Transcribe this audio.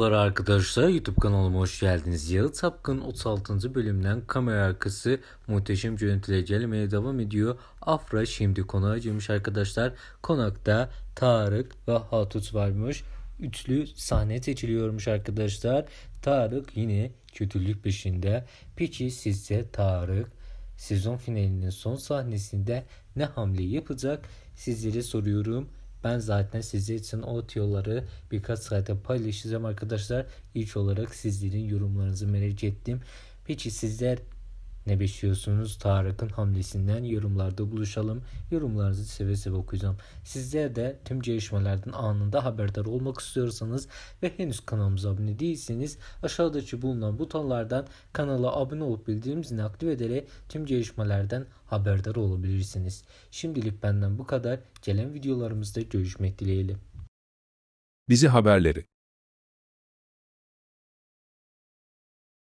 Merhabalar arkadaşlar YouTube kanalıma hoş geldiniz. Yağı Tapkın 36. bölümden kamera arkası muhteşem görüntüler gelmeye devam ediyor. Afra şimdi konağa girmiş arkadaşlar. Konakta Tarık ve Hatut varmış. Üçlü sahne seçiliyormuş arkadaşlar. Tarık yine kötülük peşinde. Peki sizce Tarık sezon finalinin son sahnesinde ne hamle yapacak sizlere soruyorum. Ben zaten sizler için o tiyoları birkaç saate paylaşacağım arkadaşlar. İlk olarak sizlerin yorumlarınızı merak ettim. Peki sizler ne bekliyorsunuz Tarık'ın hamlesinden yorumlarda buluşalım. Yorumlarınızı seve seve okuyacağım. Sizler de tüm gelişmelerden anında haberdar olmak istiyorsanız ve henüz kanalımıza abone değilseniz aşağıdaki bulunan butonlardan kanala abone olup bildirim zilini aktif ederek tüm gelişmelerden haberdar olabilirsiniz. Şimdilik benden bu kadar. Gelen videolarımızda görüşmek dileğiyle. Dizi haberleri